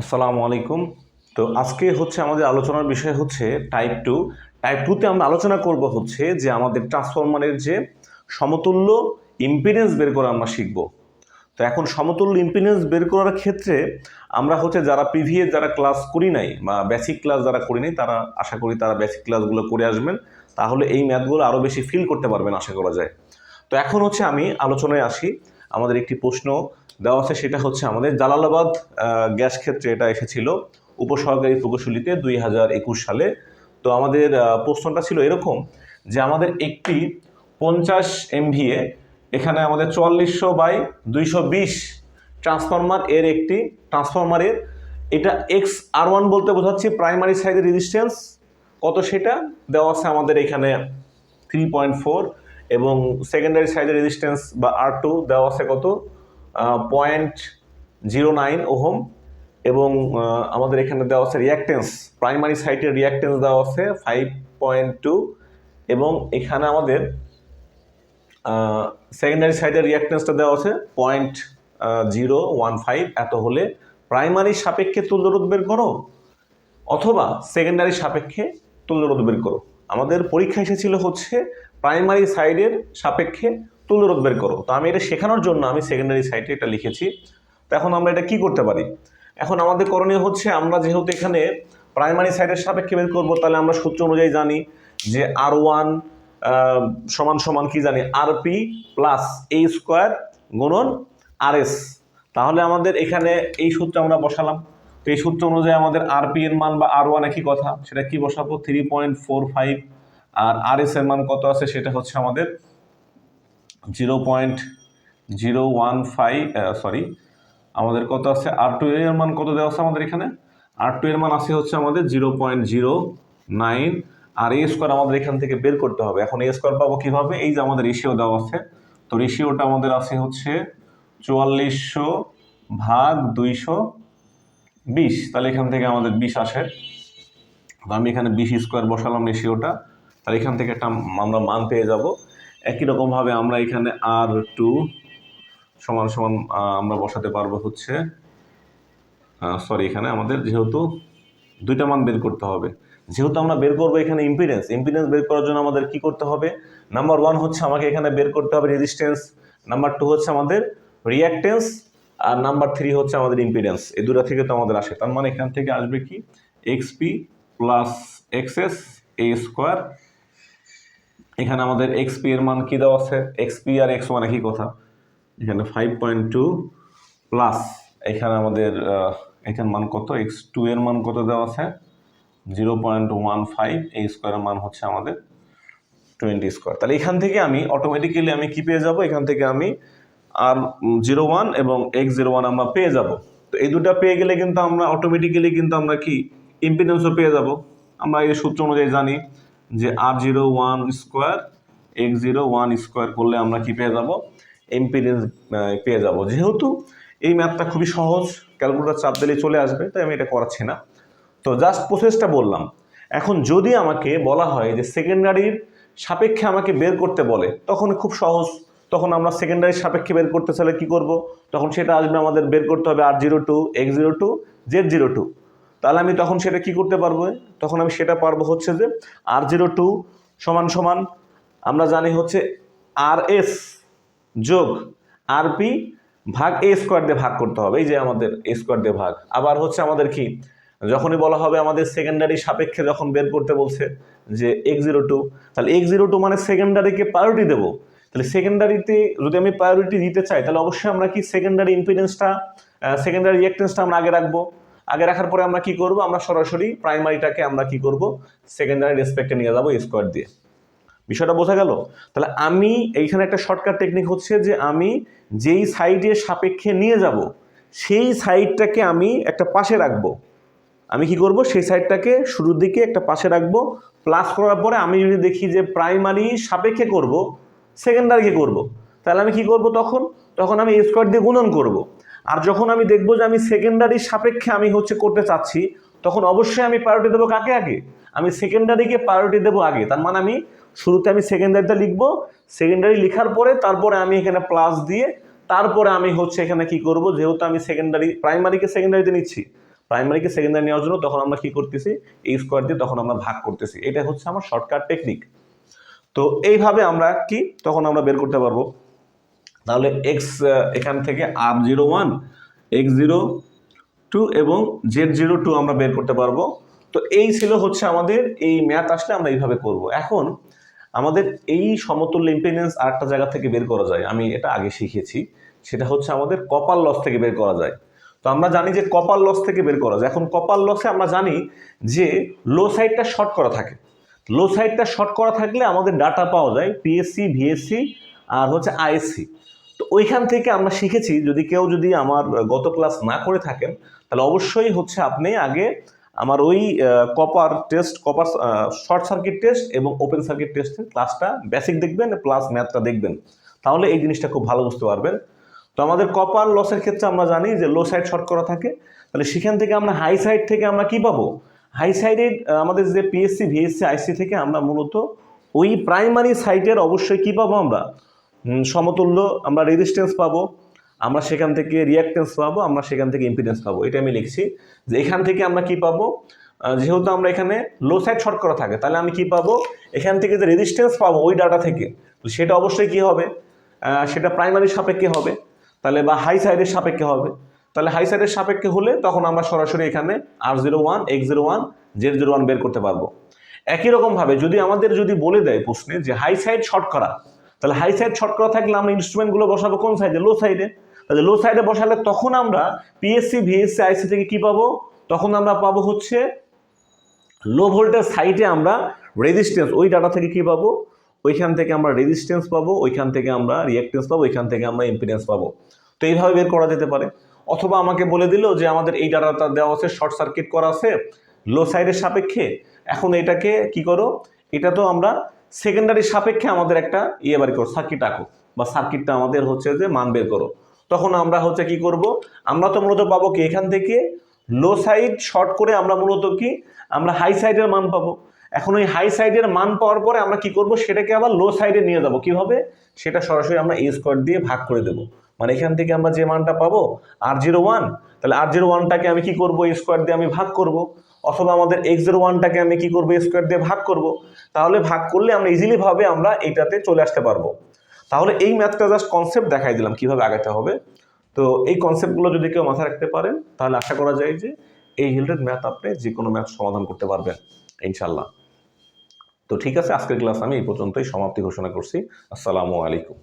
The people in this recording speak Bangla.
আসসালামু আলাইকুম। তো আজকে হচ্ছে আমাদের আলোচনার বিষয় হচ্ছে টাইপ টু টাইপ টুতে আমরা আলোচনা করব হচ্ছে যে আমাদের ট্রান্সফরমারের যে সমতুল্য ইম্পিডেন্স বের করা আমরা শিখব। তো এখন সমতুল্য ইম্পিডেন্স বের করার ক্ষেত্রে আমরা হচ্ছে যারা প্রিভিয়াস যারা ক্লাস করি নাই বা বেসিক ক্লাস যারা করি নাই, তারা আশা করি তারা বেসিক ক্লাসগুলো করে আসবেন। তাহলে এই ম্যাথগুলো আরও বেশি ফিল করতে পারবেন, আশা করা যায়। তো এখন হচ্ছে আমি আলোচনায় আসি। আমাদের একটি প্রশ্ন দেওয়া আছে, সেটা হচ্ছে আমাদের জালালাবাদ গ্যাস ক্ষেত্রে এটা এসেছিল উপসহকারী প্রকৌশলীতে দুই হাজার একুশ সালে। তো আমাদের প্রশ্নটা ছিল এরকম যে আমাদের একটি পঞ্চাশ এমভিএ, এখানে আমাদের চুয়াল্লিশশো বাই দুইশো বিশ ট্রান্সফরমার এর একটি ট্রান্সফরমারের এটা এক্স আর ওয়ান বলতে বোঝাচ্ছি, প্রাইমারি সাইডের রেজিস্ট্যান্স কত সেটা? দেওয়া আছে আমাদের এখানে থ্রি পয়েন্ট ফোর এবং সেকেন্ডারি সাইডের রেজিস্ট্যান্স বা আর টু দেওয়া আছে কত? পয়েন্ট জিরো নাইন ওহম এবং আমাদের এখানে দেওয়া আছে রিয়াক্টেন্স প্রাইমারি সাইটের রিয়াক্টেন্স দেওয়া আছে ফাইভ পয়েন্ট টু এবং এখানে আমাদের সেকেন্ডারি সাইডের রিয়াক্টেন্সটা দেওয়া আছে পয়েন্ট জিরো ওয়ান ফাইভ এত হলে প্রাইমারি সাপেক্ষে তুল্যরোধ বের করো অথবা সেকেন্ডারি সাপেক্ষে তুল্যরোধ বের করো। আমাদের পরীক্ষা এসেছিল হচ্ছে প্রাইমারি সাইডের সাপেক্ষে তুল্যরোধ বের করো। তো আমি এটা শেখানোর জন্য আমি সেকেন্ডারি সাইডে এটা লিখেছি। তো এখন আমরা এটা কি করতে পারি? এখন আমাদের করণীয় হচ্ছে আমরা যেহেতু এখানে প্রাইমারি সাইডের সাপেক্ষে বের করব, তাহলে আমরা সূত্র অনুযায়ী জানি যে আর ওয়ান সমান সমান কি জানি? R P plus A square গুণন আর এস তাহলে আমাদের এখানে এই সূত্র আমরা বসালাম। তো এই সূত্র অনুযায়ী আমাদের আর পি এর মান বা আর ওয়ান একই কথা। সেটা কি বসাবো? থ্রি পয়েন্ট ফোর ফাইভ আর আর এস এর মান কত আছে সেটা হচ্ছে আমাদের zero point zero one five sorry আমাদের কত আছে? আর টু এর মান কত দেওয়া আছে আমাদের এখানে? আর টু এর মান আছে হচ্ছে আমাদের জিরো পয়েন্ট জিরো নাইন আর এ স্কোয়ার আমাদের এখান থেকে বের করতে হবে। এখন এ স্কোয়ার পাবো কীভাবে? এই যে আমাদের রেশিও দেওয়া আছে। তো রেশিওটা আমাদের আছে হচ্ছে চুয়াল্লিশশো ভাগ দুইশো বিশ। তাহলে এখান থেকে আমাদের বিশ আসে। আমি এখানে বিশ স্কোয়ার বসালাম রেশিওটা তাহলে এখান থেকে একটা আমরা মান পেয়ে যাব। একই রকমভাবে আমরা এখানে আর টু সমান সমান আমরা বসাতে পারব হচ্ছে সরি এখানে আমাদের যেহেতু দুইটা মান বের করতে হবে। যেহেতু আমরা বের করব এখানে ইম্পিডেন্স ইম্পিডেন্স বের করার জন্য আমাদের কি করতে হবে? নাম্বার ওয়ান হচ্ছে আমাকে এখানে বের করতে হবে রেজিস্ট্যান্স নাম্বার টু হচ্ছে আমাদের রিয়াক্টেন্স আর নাম্বার থ্রি হচ্ছে আমাদের ইম্পিডেন্স এই দুটা থেকে তো আমাদের আসে। তার মানে এখান থেকে আসবে কি? X P plus X S A square এখানে আমাদের এক্স পি এর মান কি দেওয়া আছে? এক্স পি আর এক্স ওয়ান একই কথা? এখানে ফাইভ পয়েন্ট টু প্লাস এখানে আমাদের এখানে মান কত? এক্স টু এর মান কত দেওয়া আছে? জিরো পয়েন্ট ওয়ান ফাইভ এই স্কোয়ারের মান হচ্ছে আমাদের টোয়েন্টি স্কোয়ার তাহলে এখান থেকে আমি অটোমেটিক্যালি আমি কি পেয়ে যাব? এখান থেকে আমি আর জিরো ওয়ান এবং এক্স জিরো ওয়ান আমরা পেয়ে যাব। তো এই দুটা পেয়ে গেলে কিন্তু আমরা অটোমেটিক্যালি কিন্তু আমরা কি? ইম্পিডেন্সও পেয়ে যাব। আমরা এই সূত্র অনুযায়ী জানি যে R zero one square X zero one square করলে আমরা কি পেয়ে যাব? ইম্পিডেন্স পেয়ে যাব। যেহেতু এই ম্যাথটা খুবই সহজ ক্যালকুলেটার চাপ দিলে চলে আসবে, তাই আমি এটা করাচ্ছি না। তো জাস্ট প্রসেসটা বললাম। এখন যদি আমাকে বলা হয় যে সেকেন্ডারির সাপেক্ষে আমাকে বের করতে বলে, তখন খুব সহজ। তখন আমরা সেকেন্ডারির সাপেক্ষে বের করতে চাইলে কী করব? তখন সেটা আসবে আমাদের বের করতে হবে R zero two X zero two Z zero two তাহলে আমি তখন সেটা কি করতে পারব? তখন আমি সেটা পারব হচ্ছে যে আর জিরো টু সমান সমান আমরা জানি হচ্ছে আর এস যোগ আর পি ভাগ এ স্কোয়ার দিয়ে ভাগ করতে হবে। এই যে আমাদের এ স্কোয়ার দিয়ে ভাগ। আবার হচ্ছে আমাদের কি? যখনই বলা হবে আমাদের সেকেন্ডারি সাপেক্ষে যখন বের করতে বলছে যে এক্স জিরো টু তাহলে এক্স জিরো টু মানে সেকেন্ডারিকে প্রায়োরিটি দেবো। তাহলে সেকেন্ডারিতে যদি আমি প্রায়োরিটি দিতে চাই, তাহলে অবশ্যই আমরা কি সেকেন্ডারি ইম্পিডেন্সটা সেকেন্ডারি রিয়াক্টেন্সটা আমরা আগে রাখব। আগে রাখার পরে আমরা কি করব? আমরা সরাসরি প্রাইমারিটাকে আমরা কি করব? সেকেন্ডারি রেসপেক্টে নিয়ে যাব স্কোয়ার দিয়ে। বিষয়টা বোঝা গেল? তাহলে আমি এইখানে একটা শর্টকাট টেকনিক হচ্ছে যে আমি যেই সাইডের সাপেক্ষে নিয়ে যাব, সেই সাইডটাকে আমি একটা পাশে রাখব। আমি কি করব? সেই সাইডটাকে শুরুর দিকে একটা পাশে রাখব। প্লাস করার পরে আমি যদি দেখি যে প্রাইমারি সাপেক্ষে করব সেকেন্ডারিকে করব, তাহলে আমি কি করব তখন? তখন আমি স্কোয়ার দিয়ে গুণন করব। আর যখন আমি দেখব যে আমি সেকেন্ডারি সাপেক্ষে আমি হচ্ছে করতে চাচ্ছি, তখন অবশ্যই আমি প্রায়োরিটি দেবো কাকে আগে? আমি সেকেন্ডারিকে প্রায়োরিটি দেবো আগে। তার মানে আমি শুরুতে আমি সেকেন্ডারিটা লিখব। সেকেন্ডারি লেখার পরে তারপরে আমি এখানে প্লাস দিয়ে তারপরে আমি হচ্ছে এখানে কি করব? যেহেতু আমি সেকেন্ডারি প্রাইমারিকে সেকেন্ডারিতে নিচ্ছি প্রাইমারিকে সেকেন্ডারি নেওয়ার জন্য তখন আমরা কি করতেছি? এই স্কোয়ার দিয়ে তখন আমরা ভাগ করতেছি। এটা হচ্ছে আমার শর্টকাট টেকনিক তো এইভাবে আমরা কি তখন আমরা বের করতে পারব? তাহলে এক্স এখান থেকে R zero one X zero two এবং জেড জিরো টু আমরা বের করতে পারব। তো এই ছিল হচ্ছে আমাদের এই ম্যাথ আসলে আমরা এইভাবে করব। এখন আমাদের এই সমতুল্য ইম্পিডেন্স আরেকটা জায়গা থেকে বের করা যায়। আমি এটা আগে শিখেছি। সেটা হচ্ছে আমাদের কপার লস থেকে বের করা যায়। তো আমরা জানি যে কপার লস থেকে বের করা যায়। এখন কপার লসে আমরা জানি যে লো সাইডটা শর্ট করা থাকে। লো সাইডটা শর্ট করা থাকলে আমাদের ডাটা পাওয়া যায় পিএসসি ভিএসসি আর হচ্ছে আইএসসি তো ওইখান থেকে আমরা শিখেছি, যদি কেউ যদি আমার গত ক্লাস না করে থাকেন, তাহলে অবশ্যই হচ্ছে আপনি আগে আমার ওই copper test copper short circuit test এবং ওপেন সার্কিট টেস্টের ক্লাসটা বেসিক দেখবেন প্লাস ম্যাথটা দেখবেন। তাহলে এই জিনিসটা খুব ভালো বুঝতে পারবেন। তো আমাদের কপার লসের ক্ষেত্রে আমরা জানি যে লো সাইড শর্ট করা থাকে। তাহলে সেখান থেকে আমরা হাই সাইড থেকে আমরা কি পাবো? হাই সাইডের আমাদের যে পিএসসি ভিএসসি আইসি থেকে আমরা মূলত ওই প্রাইমারি সাইটের অবশ্যই কি পাবো আমরা? সমতুল্য, আমরা রেজিস্ট্যান্স পাবো, আমরা সেখান থেকে রিয়াক্টেন্স পাবো, আমরা সেখান থেকে ইম্পিডেন্স পাবো। এটা আমি লিখছি। যে এখান থেকে আমরা কি পাবো? যেহেতু আমরা এখানে লো সাইড শর্ট করা থাকে, তাহলে আমি কি পাবো? এখান থেকে যে রেজিস্ট্যান্স পাবো ওই ডাটা থেকে, তো সেটা অবশ্যই কি হবে? সেটা প্রাইমারি সাপেক্ষে হবে, তাহলে বা হাই সাইডের সাপেক্ষে হবে। তাহলে হাই সাইডের সাপেক্ষে হলে তখন আমরা সরাসরি এখানে R zero one X zero one Z zero one বের করতে পারব। একই রকমভাবে যদি আমাদের যদি বলে দেয় প্রশ্নে যে হাই সাইড শর্ট করা তাহলে হাই সাইড শর্ট করা থাকলে আমরা ইনস্ট্রুমেন্টগুলো বসাবো কোন সাইডে লো সাইডে তাহলে লো সাইডে বসালে তখন আমরা পিএসসি ভিএসসি আইসি থেকে কি পাবো? তখন আমরা পাবো হচ্ছে লো ভোল্টেজ সাইডে আমরা রেজিস্ট্যান্স ওই ডাটা থেকে কি পাবো? ওইখান থেকে আমরা রেজিস্ট্যান্স পাবো, ওইখান থেকে আমরা রিয়াক্টেন্স পাবো, ওইখান থেকে আমরা ইম্পিডেন্স পাবো। তো এইভাবে বের করা যেতে পারে। অথবা আমাকে বলে দিল যে আমাদের এই ডাটাটা দেওয়া আছে শর্ট সার্কিট করা আছে লো সাইডের সাপেক্ষে। এখন এটাকে কি করো? এটা তো আমরা সেকেন্ডারি সাপেক্ষে আমাদের একটা ইয়ে বাড়ি করো সার্কিট আঁকো বা সার্কিটটা আমাদের হচ্ছে যে মান বের করো। তখন আমরা হচ্ছে কি করব? আমরা তো মূলত পাবো কি? এখান থেকে লো সাইড শর্ট করে আমরা মূলত কি? আমরা হাই সাইডের মান পাবো। এখন ওই হাই সাইডের মান পাওয়ার পরে আমরা কি করব? সেটাকে আবার লো সাইডে নিয়ে যাব। কীভাবে? সেটা সরাসরি আমরা এ স্কোয়ার দিয়ে ভাগ করে দেবো। মানে এখান থেকে আমরা যে মানটা পাবো আর জিরো ওয়ান তাহলে আর জিরো ওয়ানটাকে আমি কি করব? স্কোয়ার দিয়ে আমি ভাগ করব। অথবা আমাদের এক্স জিরো ওয়ানটাকে আমি কি করব? স্কোয়ার দিয়ে ভাগ করব। তাহলে ভাগ করলে আমরা ইজিলি ভাবে আমরা এটাতে চলে আসতে পারব। তাহলে এই ম্যাথটা জাস্ট কনসেপ্ট দেখাই দিলাম, কীভাবে আগাতে হবে। তো এই কনসেপ্টগুলো যদি কেউ মাথায় রাখতে পারেন, তাহলে আশা করা যায় যে এই রিলেটেড ম্যাথ আপনি যে কোনো ম্যাথ সমাধান করতে পারবেন ইনশাল্লাহ তো ঠিক আছে, আজকের ক্লাস আমি এই পর্যন্তই সমাপ্তি ঘোষণা করছি। আসসালামু আলাইকুম।